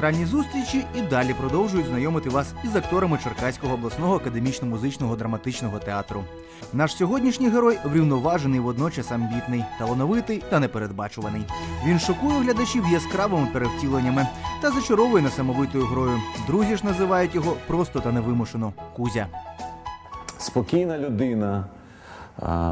театральні зустрічі і далі продовжують знайомити вас із акторами Черкаського обласного академічно-музичного драматичного театру. Наш сьогоднішній герой врівноважений, водночас амбітний, талановитий та непередбачуваний. Він шокує глядачів яскравими перевтіленнями та зачаровує несамовитою грою. Друзі ж називають його просто та невимушено Кузя. спокійна людина,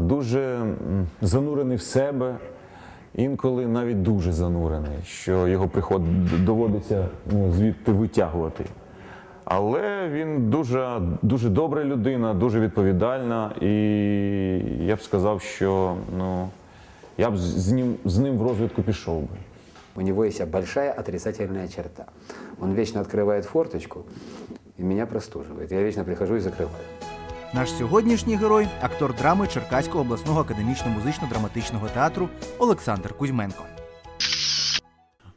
дуже занурений в себе, інколи навіть дуже занурений, що його приход доводиться ну, звідти витягувати. Але він дуже, дуже добра людина, дуже відповідальна, і я б сказав, що ну, я б з ним, з ним в розвідку пішов би. У него есть большая отрицательная черта. Он вечно открывает форточку и меня простуживает. Я вечно прихожу и закрываю. Наш сьогоднішній герой актор драми Черкаського обласного академічно-музично-драматичного театру Олександр Кузьменко.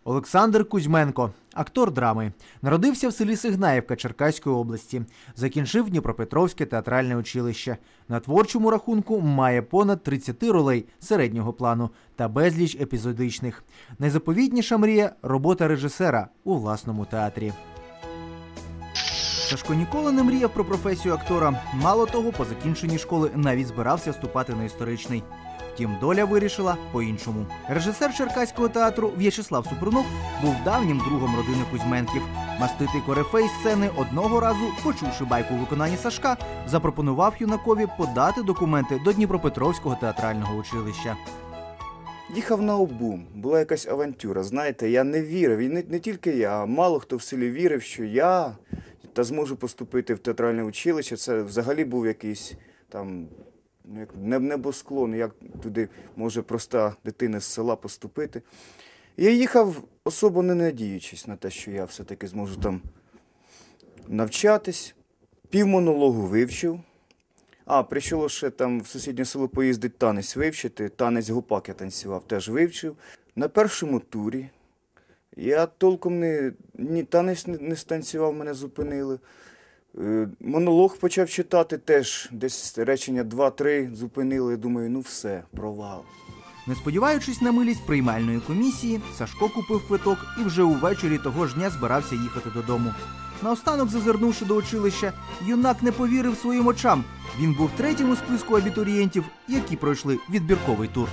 Олександр Кузьменко, актор драми, народився в селі Сигнаївка Черкаської області. Закінчив Дніпропетровське театральне училище. На творчому рахунку має понад 30 ролей середнього плану та безліч епізодичних. Найзаповітніша мрія робота режисера у власному театрі. Сашко ніколи не мріяв про професію актора. Мало того, по закінченні школи навіть збирався вступати на історичний. Втім, доля вирішила по-іншому. Режисер Черкаського театру В'ячеслав Супрунов був давнім другом родини Кузьменків. Маститий корифей сцени одного разу, почувши байку у виконанні Сашка, запропонував юнакові подати документи до Дніпропетровського театрального училища. Їхав на обум, була якась авантюра. Знаєте, я не вірив, і не, не тільки я, а мало хто в селі вірив, що я та зможу поступити в театральне училище. Це взагалі був якийсь там ну, як небосклон, як туди може проста дитина з села поступити. Я їхав особо не надіючись на те, що я все-таки зможу там навчатись. Півмонологу вивчив. А, прийшло ще там в сусіднє село поїздить танець вивчити. Танець гупак я танцював, теж вивчив. На першому турі я толком не, ні танець не, не станцював, мене зупинили. Е, Монолог почав читати теж, десь речення 2-3 зупинили. Я думаю, ну все, провал. Не сподіваючись на милість приймальної комісії, Сашко купив квиток і вже увечері того ж дня збирався їхати додому. Наостанок, зазирнувши до училища, юнак не повірив своїм очам. Він був третім у списку абітурієнтів, які пройшли відбірковий тур.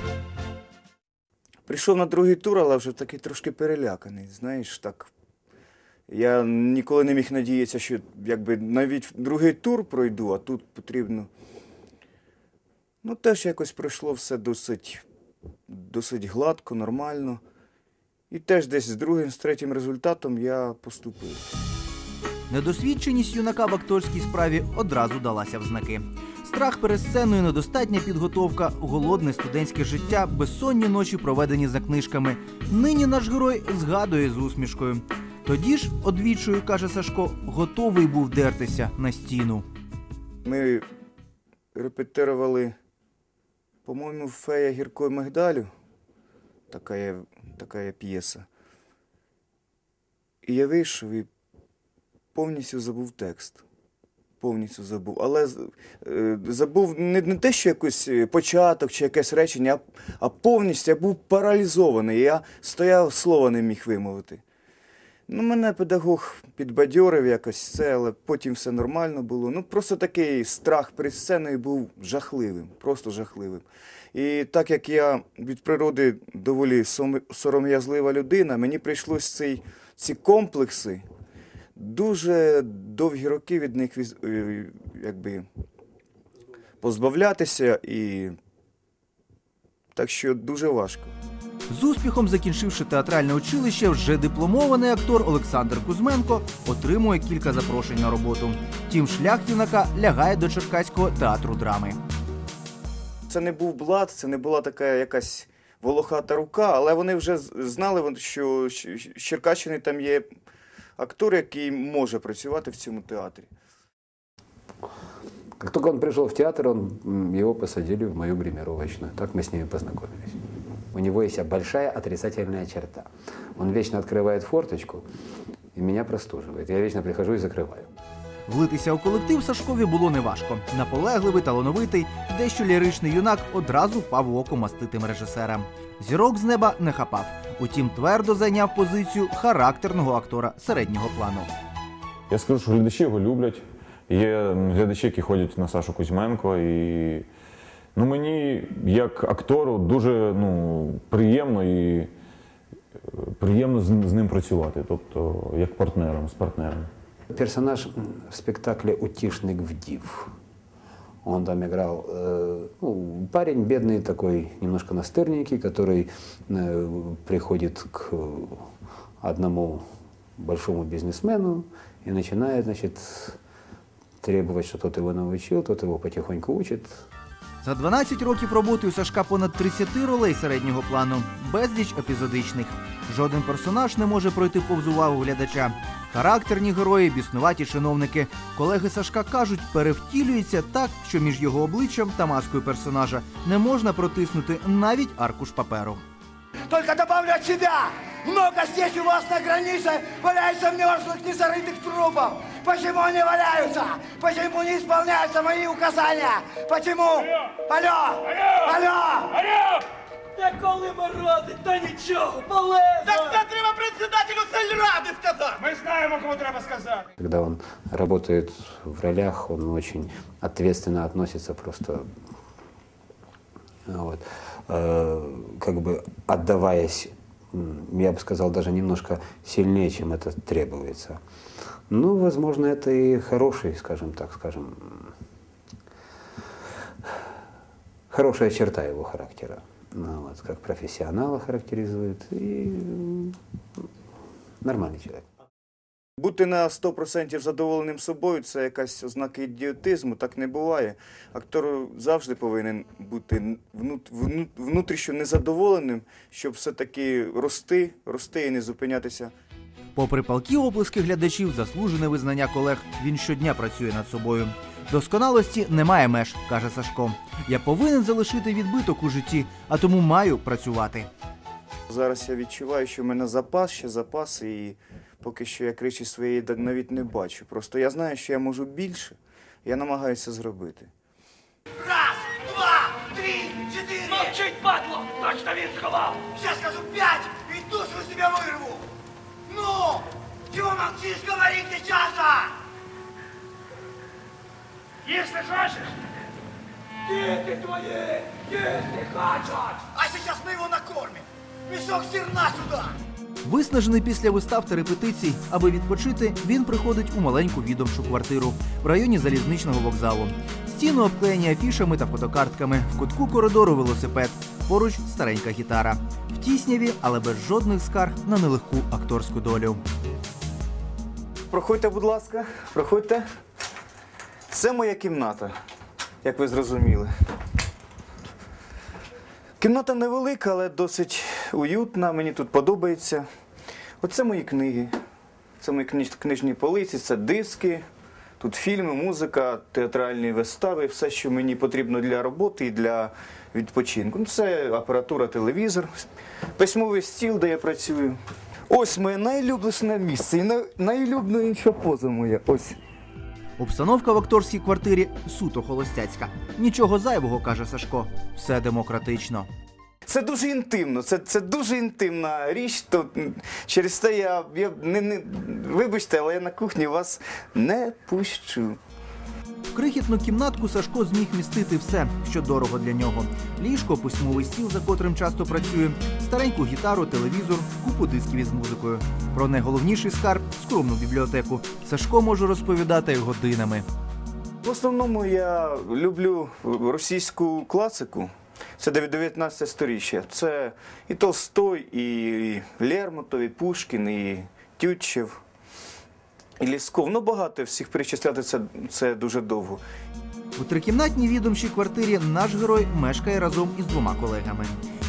Прийшов на другий тур, але вже такий трошки переляканий. Знаєш, так. Я ніколи не міг надіятися, що якби навіть другий тур пройду, а тут потрібно. Ну, теж якось пройшло все досить, досить гладко, нормально. І теж десь з другим, з третім результатом я поступив. Недосвідченість юнака в акторській справі одразу далася в знаки. Страх перед сценою, недостатня підготовка, голодне студентське життя, безсонні ночі, проведені за книжками. Нині наш герой згадує з усмішкою. Тоді ж, одвічою, каже Сашко, готовий був дертися на стіну. Ми репетирували, по-моєму, фея гіркої мигдалю. Така є, така є п'єса. І я вийшов і повністю забув текст. Повністю забув. Але е, забув не, не те, що якийсь е, початок чи якесь речення, а, а повністю я був паралізований. Я стояв, слова не міг вимовити. Ну, мене педагог підбадьорив якось це, але потім все нормально було. Ну, просто такий страх перед сценою був жахливим, просто жахливим. І так як я від природи доволі сором'язлива людина, мені прийшлось цей, ці комплекси дуже довгі роки від них е, якби, позбавлятися, і так що дуже важко. З успіхом закінчивши театральне училище, вже дипломований актор Олександр Кузьменко отримує кілька запрошень на роботу. Втім, шлях юнака лягає до Черкаського театру драми. Це не був блат, це не була така якась волохата рука, але вони вже знали, що з Черкащини там є актор, який може працювати в цьому театрі. Как только он пришел в театр, он, м, его посадили в мою гримировочную. Так мы с ними познакомились. У него есть большая отрицательная черта. Он вечно открывает форточку и меня простуживает. Я вечно прихожу и закрываю. Влитися у колектив Сашкові було неважко. Наполегливий, талановитий, дещо ліричний юнак одразу впав у око маститим режисерам. Зірок з неба не хапав. Утім, твердо зайняв позицію характерного актора середнього плану. Я скажу, що глядачі його люблять. Є глядачі, які ходять на Сашу Кузьменко. І ну, мені, як актору, дуже ну, приємно і е, приємно з, з ним працювати, тобто як партнером, з партнером. Персонаж в спектакле «Утишник Вдив». Он там играл э, ну, парень бедный такой, немножко настырненький, который э, приходит к одному большому бизнесмену и начинает, значит, требовать, что тот его научил, тот его потихоньку учит. За 12 років роботи у Сашка понад 30 ролей середнього плану, безліч епізодичних. Жоден персонаж не може пройти повз увагу глядача. Характерні герої, біснуваті чиновники. Колеги Сашка кажуть, перевтілюється так, що між його обличчям та маскою персонажа не можна протиснути навіть аркуш паперу. Только добавлю от себя. Много здесь у вас на границе валяется мерзлых, незарытых трупов. Почему они валяются? Почему не исполняются мои указания? Почему? Алло! Алло! Та Коли морозить, то нічого, полезно! Так це треба председателю сельради сказати! Ми знаємо, кому треба сказати. Когда он работает в ролях, он очень ответственно относится просто, вот, э, как бы отдаваясь, м, я бы сказал, даже немножко сильнее, чем это требуется. Ну, возможно, это и хороший, скажем так, скажем, хорошая черта его характера. Ну, вот, как профессионала характеризует и м, нормальный человек. Бути на 100% задоволеним собою це якась ознака ідіотизму, так не буває. Актор завжди повинен бути внутрішньо незадоволеним, щоб все-таки рости, рости і не зупинятися. Попри палкі оплески глядачів, заслужене визнання колег, він щодня працює над собою. Досконалості немає меж, каже Сашко. Я повинен залишити відбиток у житті, а тому маю працювати. Зараз я відчуваю, що в мене запас, ще запас, і поки що я кричі своєї навіть не бачу. Просто я знаю, що я можу більше, я намагаюся зробити. Раз, два, три, четыре. Мовчить, падло! Точно він сховав! Сейчас скажу пять и душу себе вырву. Ну, чего молчишь, говори сейчас же! Если хочешь, Діти твої! Їсти хочуть! а сейчас мы его накормим. Мешок зерна сюда. Виснажений після вистав та репетицій, аби відпочити, він приходить у маленьку відомчу квартиру в районі залізничного вокзалу. Стіни обклеєні афішами та фотокартками. В кутку коридору велосипед. Поруч старенька гітара. В тісняві, але без жодних скарг на нелегку акторську долю. Проходьте, будь ласка, проходьте. Це моя кімната, як ви зрозуміли. Кімната невелика, але досить уютна, мені тут подобається. Оце мої книги. Це мої книж- книжні полиці, це диски, тут фільми, музика, театральні вистави, все, що мені потрібно для роботи і для відпочинку. Ну, Це апаратура, телевізор, письмовий стіл, де я працюю. Ось моє найулюблене місце і най- найулюбленіша поза моя. Ось. Обстановка в акторській квартирі суто холостяцька. Нічого зайвого, каже Сашко. Все демократично. Це дуже інтимно, це, це дуже інтимна річ. То через те я, я не, не вибачте, але я на кухні вас не пущу. Крихітну кімнатку Сашко зміг містити все, що дорого для нього: ліжко, письмовий стіл, за котрим часто працює, стареньку гітару, телевізор, купу дисків із музикою. Про найголовніший скарб скромну бібліотеку. Сашко може розповідати годинами. В основному я люблю російську класику. Це 19 сторіччя. Це і Толстой, і Лермонтов, і Пушкін, і Тютчев, і Лісков. Ну, багато всіх перечисляти це, це дуже довго. У трикімнатній відомчій квартирі наш герой мешкає разом із двома колегами.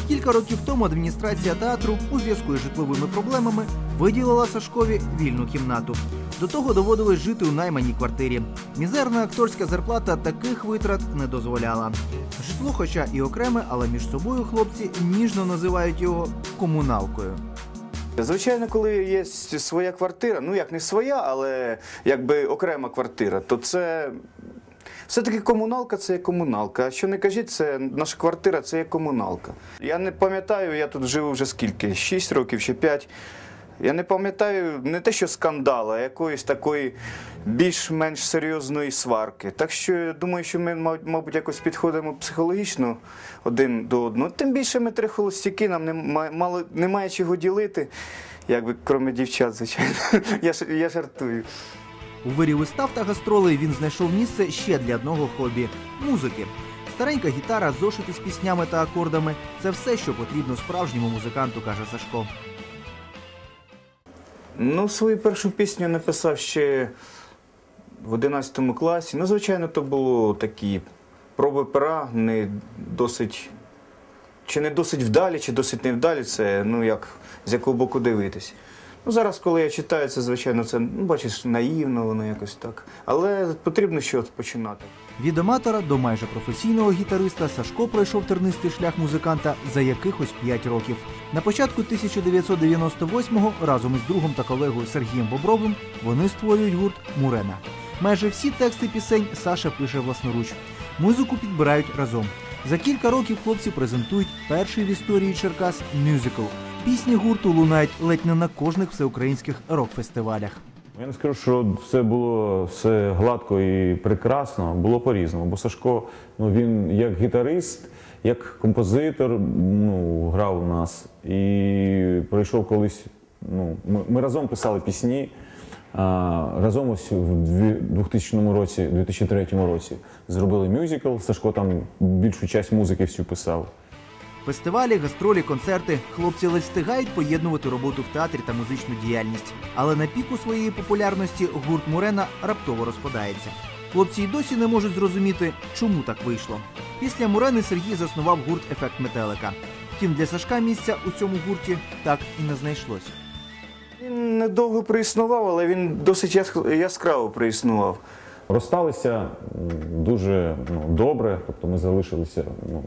Кілька років тому адміністрація театру у зв'язку із житловими проблемами виділила Сашкові вільну кімнату. До того доводилось жити у найманій квартирі. Мізерна акторська зарплата таких витрат не дозволяла. Житло, хоча і окреме, але між собою хлопці ніжно називають його комуналкою. Звичайно, коли є своя квартира, ну як не своя, але якби окрема квартира, то це Все-таки комуналка це є комуналка. А що не кажіть, це наша квартира це є комуналка. Я не пам'ятаю, я тут живу вже скільки? 6 років чи 5. Я не пам'ятаю не те, що скандала, а якоїсь такої більш-менш серйозної сварки. Так що я думаю, що ми, мабуть, якось підходимо психологічно один до одного. Тим більше ми три холостяки, нам нема- мало, немає чого ділити, якби крім дівчат, звичайно. Я, я жартую. У вирі вистав та гастролей він знайшов місце ще для одного хобі музики. Старенька гітара, зошити з піснями та акордами це все, що потрібно справжньому музиканту, каже Сашко. Ну, свою першу пісню написав ще в 11 класі. Ну, звичайно, то було такі проби пера, не досить. Чи не досить вдалі, чи досить невдалі, це ну як з якого боку дивитись. Ну, зараз, коли я читаю це, звичайно, це ну, бачиш, наївно, воно якось так. Але потрібно щось починати. Від аматора до майже професійного гітариста Сашко пройшов тернистий шлях музиканта за якихось 5 років. На початку 1998-го разом із другом та колегою Сергієм Бобровим вони створюють гурт Мурена. Майже всі тексти пісень Саша пише власноруч. Музику підбирають разом. За кілька років хлопці презентують перший в історії Черкас мюзикл. Пісні гурту лунають ледь не на кожних всеукраїнських рок-фестивалях. Я не скажу, що все було все гладко і прекрасно, було по-різному. Бо Сашко, ну він як гітарист, як композитор, ну, грав у нас. І прийшов колись. Ну, ми, ми разом писали пісні. А, разом ось в 2000 році, 2003 році зробили мюзикл. Сашко там більшу часть музики всю писав. Фестивалі, гастролі, концерти хлопці ледь встигають поєднувати роботу в театрі та музичну діяльність. Але на піку своєї популярності гурт Мурена раптово розпадається. Хлопці й досі не можуть зрозуміти, чому так вийшло. Після Мурени Сергій заснував гурт Ефект метелика. Втім, для Сашка місця у цьому гурті так і не знайшлось. Він недовго проіснував, але він досить яск- яскраво проіснував. Розсталися дуже ну, добре, тобто ми залишилися ну,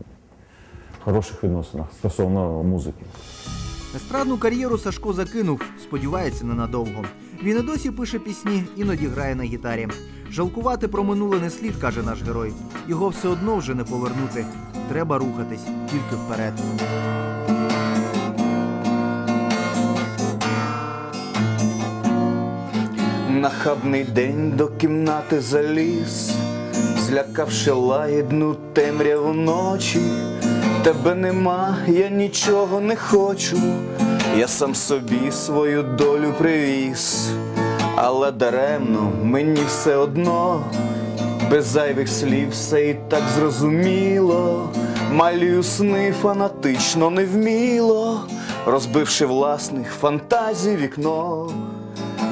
хороших відносинах стосовно музики. Естрадну кар'єру Сашко закинув, сподівається, ненадовго. Він і досі пише пісні, іноді грає на гітарі. Жалкувати про минуле не слід, каже наш герой. Його все одно вже не повернути. Треба рухатись тільки вперед. Нахабний день до кімнати заліз, злякавши лагідну темряву ночі. Тебе нема, я нічого не хочу, я сам собі свою долю привіз, але даремно мені все одно, без зайвих слів все і так зрозуміло, малюю сни фанатично невміло, розбивши власних фантазій вікно.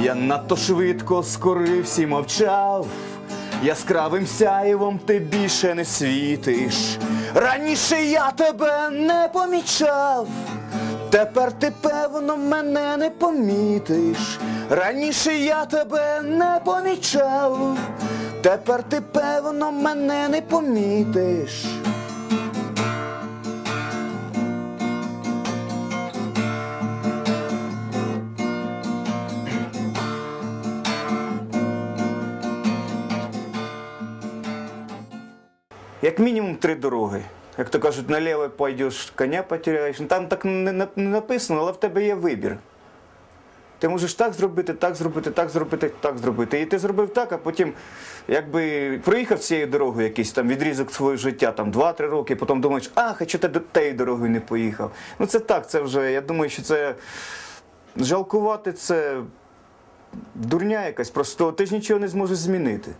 Я надто швидко скорився і мовчав, яскравим сяєвом ти більше не світиш. Раніше я тебе не помічав, тепер ти певно мене не помітиш. Раніше я тебе не помічав, тепер ти певно мене не помітиш. Як мінімум три дороги. Як то кажуть, наліво пойдеш, коня потеряєш. Ну, Там так не, написано, але в тебе є вибір. Ти можеш так зробити, так зробити, так зробити, так зробити. І ти зробив так, а потім якби проїхав цією дорогою якийсь там відрізок свого життя, там 2-3 роки, потім думаєш, а чого ти до тієї дорогою не поїхав? Ну це так, це вже, я думаю, що це жалкувати це дурня якась, просто ти ж нічого не зможеш змінити.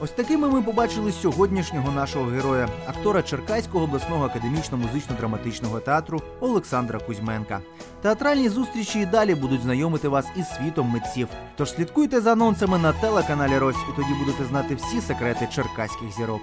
Ось такими ми побачили сьогоднішнього нашого героя, актора Черкаського обласного академічно-музично-драматичного театру Олександра Кузьменка. Театральні зустрічі і далі будуть знайомити вас із світом митців. Тож слідкуйте за анонсами на телеканалі Рось, і тоді будете знати всі секрети черкаських зірок.